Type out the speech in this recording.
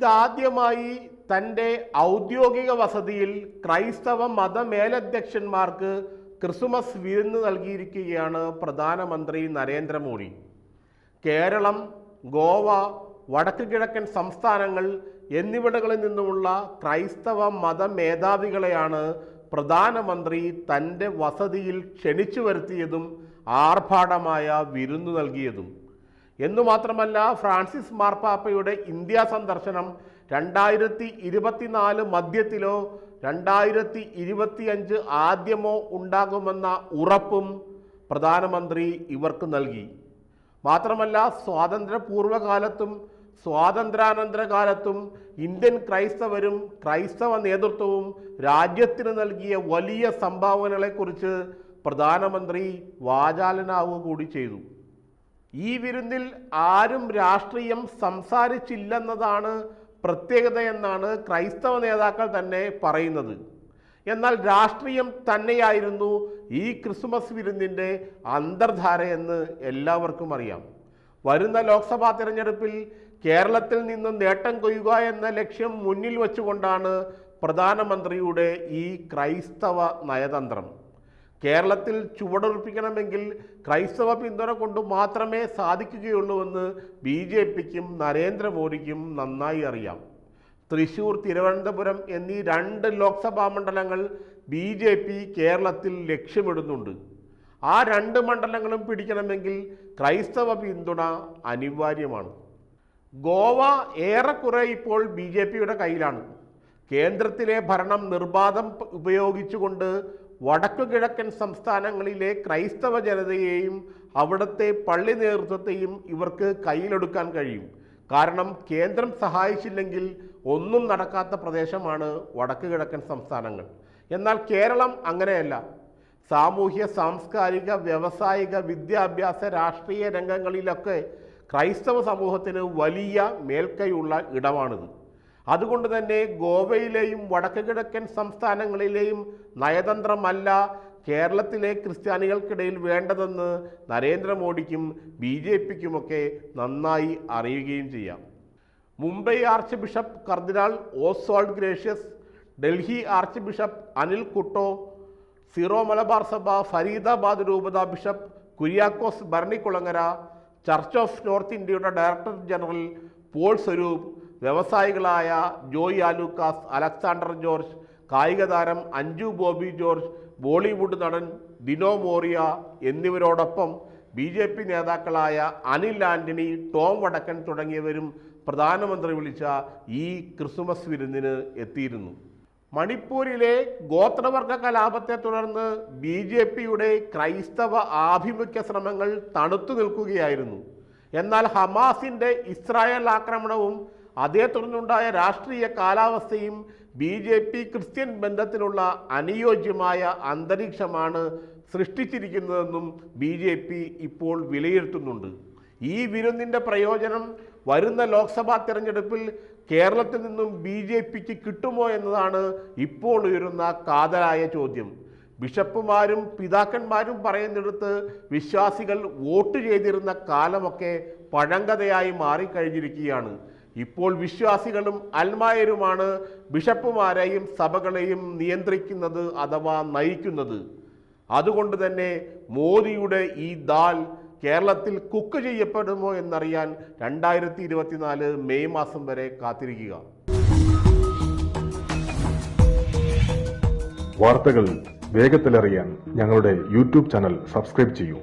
ഇതാദ്യമായി തന്റെ ഔദ്യോഗിക വസതിയിൽ ക്രൈസ്തവ മതമേലധ്യക്ഷന്മാർക്ക് ക്രിസ്മസ് വിരുന്ന് നൽകിയിരിക്കുകയാണ് പ്രധാനമന്ത്രി നരേന്ദ്രമോദി. കേരളം ഗോവ വടക്ക് കിഴക്കൻ സംസ്ഥാനങ്ങൾ എന്നിവിടങ്ങളിൽ നിന്നുമുള്ള ക്രൈസ്തവ മത മേധാവികളെയാണ് പ്രധാനമന്ത്രി തന്റെ വസതിയിൽ ക്ഷണിച്ചു വരുത്തിയതും ആർഭാടമായ വിരുന്നു നൽകിയതും. എന്നു മാത്രമല്ല ഫ്രാൻസിസ് മാർപ്പാപ്പയുടെ ഇന്ത്യ സന്ദർശനം രണ്ടായിരത്തി ഇരുപത്തിനാല് മധ്യത്തിലോ രണ്ടായിരത്തി ഇരുപത്തിയഞ്ച് ആദ്യമോ ഉണ്ടാകുമെന്ന ഉറപ്പും പ്രധാനമന്ത്രി ഇവർക്ക് നൽകി. മാത്രമല്ല സ്വാതന്ത്ര്യപൂർവകാലത്തും സ്വാതന്ത്ര്യാനന്തര കാലത്തും ഇന്ത്യൻ ക്രൈസ്തവരും ക്രൈസ്തവ നേതൃത്വവും രാജ്യത്തിന് നൽകിയ വലിയ സംഭാവനകളെക്കുറിച്ച് പ്രധാനമന്ത്രി വാചാലനാവുക കൂടി ചെയ്തു. ഈ വിരുന്നിൽ ആരും രാഷ്ട്രീയം സംസാരിച്ചില്ലെന്നതാണ് പ്രത്യേകത എന്നാണ് ക്രൈസ്തവ നേതാക്കൾ തന്നെ പറയുന്നത്. എന്നാൽ രാഷ്ട്രീയം തന്നെയായിരുന്നു ഈ ക്രിസ്മസ് വിരുന്നിന്റെ അന്തർധാരയെന്ന് എല്ലാവർക്കും അറിയാം. വരുന്ന ലോക്സഭാ തിരഞ്ഞെടുപ്പിൽ കേരളത്തിൽ നിന്ന് നേട്ടം കൊയ്യുക എന്ന ലക്ഷ്യം മുന്നിൽ വച്ചുകൊണ്ടാണ് പ്രധാനമന്ത്രിയുടെ ഈ ക്രൈസ്തവ നയതന്ത്രം. കേരളത്തിൽ ചുവടുറപ്പിക്കണമെങ്കിൽ ക്രൈസ്തവ പിന്തുണ കൊണ്ട് മാത്രമേ സാധിക്കുകയുള്ളൂവെന്ന് ബി ജെ പിക്കും നരേന്ദ്രമോദിക്കും നന്നായി അറിയാം. തൃശൂർ തിരുവനന്തപുരം എന്നീ രണ്ട് ലോക്സഭാ മണ്ഡലങ്ങൾ ബി ജെ പി കേരളത്തിൽ ലക്ഷ്യമിടുന്നുണ്ട്. ആ രണ്ട് മണ്ഡലങ്ങളും പിടിക്കണമെങ്കിൽ ക്രൈസ്തവ പിന്തുണ അനിവാര്യമാണ്. ഗോവ ഏറെക്കുറെ ഇപ്പോൾ ബി ജെ പിയുടെ കയ്യിലാണ്. കേന്ദ്രത്തിലെ ഭരണം നിർബാധം ഉപയോഗിച്ചുകൊണ്ട് വടക്കു കിഴക്കൻ സംസ്ഥാനങ്ങളിലെ ക്രൈസ്തവ ജനതയെയും അവിടുത്തെ പള്ളി നേതൃത്വത്തെയും ഇവർക്ക് കയ്യിലെടുക്കാൻ കഴിയും. കാരണം കേന്ദ്രം സഹായിച്ചില്ലെങ്കിൽ ഒന്നും നടക്കാത്ത പ്രദേശമാണ് വടക്കു കിഴക്കൻ സംസ്ഥാനങ്ങൾ. എന്നാൽ കേരളം അങ്ങനെയല്ല. സാമൂഹ്യ സാംസ്കാരിക വ്യവസായിക വിദ്യാഭ്യാസ രാഷ്ട്രീയ രംഗങ്ങളിലൊക്കെ ക്രൈസ്തവ സമൂഹത്തിന് വലിയ മേൽക്കൈയുള്ള ഇടമാണിത്. അതുകൊണ്ട് തന്നെ ഗോവയിലെയും വടക്ക് കിഴക്കൻ സംസ്ഥാനങ്ങളിലെയും നയതന്ത്രമല്ല കേരളത്തിലെ ക്രിസ്ത്യാനികൾക്കിടയിൽ വേണ്ടതെന്ന് നരേന്ദ്രമോദിക്കും ബി ജെ പിക്കുമൊക്കെ നന്നായി അറിയുകയും ചെയ്യാം. Mumbai archbishop cardinal Oswald Gracias Delhi archbishop Anil Couto Syro Malabar സഭ ഫരീദാബാദ് രൂപത bishop Kuriakose Bharanikulangara church of north ഇന്ത്യയുടെ ഡയറക്ടർ ജനറൽ പോൾ സ്വരൂപ് വ്യവസായികളായ ജോയ് ആലൂക്കാസ് അലക്സാണ്ടർ ജോർജ് കായിക താരം അഞ്ജു ബോബി ജോർജ് ബോളിവുഡ് നടൻ ദിനോ മോറിയ എന്നിവരോടൊപ്പം ബി ജെ പി നേതാക്കളായ അനിൽ ആന്റണി ടോം വടക്കൻ തുടങ്ങിയവരും പ്രധാനമന്ത്രി വിളിച്ച ഈ ക്രിസ്മസ് വിരുന്നിന് എത്തിയിരുന്നു. മണിപ്പൂരിലെ ഗോത്രവർഗ കലാപത്തെ തുടർന്ന് ബി ജെ പിയുടെ ക്രൈസ്തവ ആഭിമുഖ്യ ശ്രമങ്ങൾ തണുത്തു നിൽക്കുകയായിരുന്നു. എന്നാൽ ഹമാസിന്റെ ഇസ്രായേൽ ആക്രമണവും അതേ തുടർന്നുണ്ടായ രാഷ്ട്രീയ കാലാവസ്ഥയും ബി ജെ പി ക്രിസ്ത്യൻ ബന്ധത്തിനുള്ള അനുയോജ്യമായ അന്തരീക്ഷമാണ് സൃഷ്ടിച്ചിരിക്കുന്നതെന്നും ബി ജെ പി ഇപ്പോൾ വിലയിരുത്തുന്നുണ്ട്. ഈ വിരുന്നിന്റെ പ്രയോജനം വരുന്ന ലോക്സഭാ തിരഞ്ഞെടുപ്പിൽ കേരളത്തിൽ നിന്നും ബി ജെ പിക്ക് കിട്ടുമോ എന്നതാണ് ഇപ്പോൾ ഉയരുന്ന കാതലായ ചോദ്യം. ബിഷപ്പുമാരും പിതാക്കന്മാരും പറയുന്നിടത്ത് വിശ്വാസികൾ വോട്ട് ചെയ്തിരുന്ന കാലമൊക്കെ പഴങ്കഥയായി മാറിക്കഴിഞ്ഞിരിക്കുകയാണ്. ഇപ്പോൾ വിശ്വാസികളും അൽമായരുമാണ് ബിഷപ്പുമാരെയും സഭകളെയും നിയന്ത്രിക്കുന്നത് അഥവാ നയിക്കുന്നത്. അതുകൊണ്ട് തന്നെ മോദിയുടെ ഈ ദാൽ കേരളത്തിൽ കുക്ക് ചെയ്യപ്പെടുമോ എന്നറിയാൻ രണ്ടായിരത്തി ഇരുപത്തിനാല് മെയ് മാസം വരെ കാത്തിരിക്കുക. വാർത്തകൾ വേഗത്തിലറിയാൻ ഞങ്ങളുടെ യൂട്യൂബ് ചാനൽ സബ്സ്ക്രൈബ് ചെയ്യൂ.